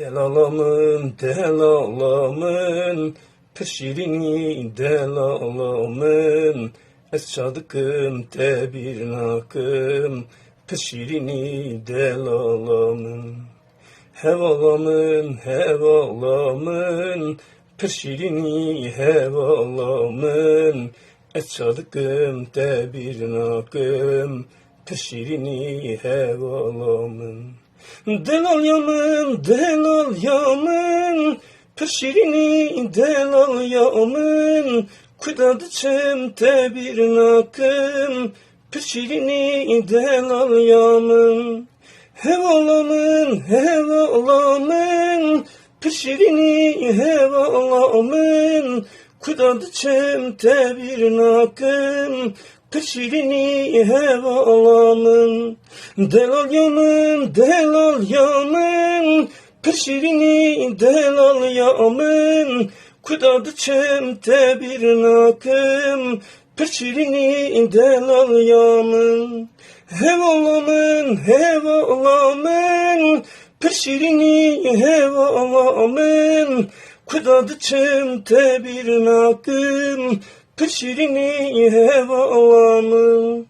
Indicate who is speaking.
Speaker 1: Delalamın, delalamın, pişirini delalamın. Es çaldıkım te nakım, pişirini delalamın. Hevalamın, hevalamın, pişirini hevalamın. Es çaldıkım te nakım, pişirini hevalamın. Delal yamın, delal yamın, pişirini delal yamın. Kudadı çemte bir nakım, pişirini delal yamın. Hevalamın, hevalamın, pişirini hevalamın. Kudadı çemte bir nakım, pişirini hevalamın. Delal yamın, delal yamın, pişirini delal yamın. Kudadı çemte bir nakım, pişirini delal yamın. Hevalamın, hevalamın, pişirini hevalamın. Kudadı çemte bir nakım, pişirini hevalamın.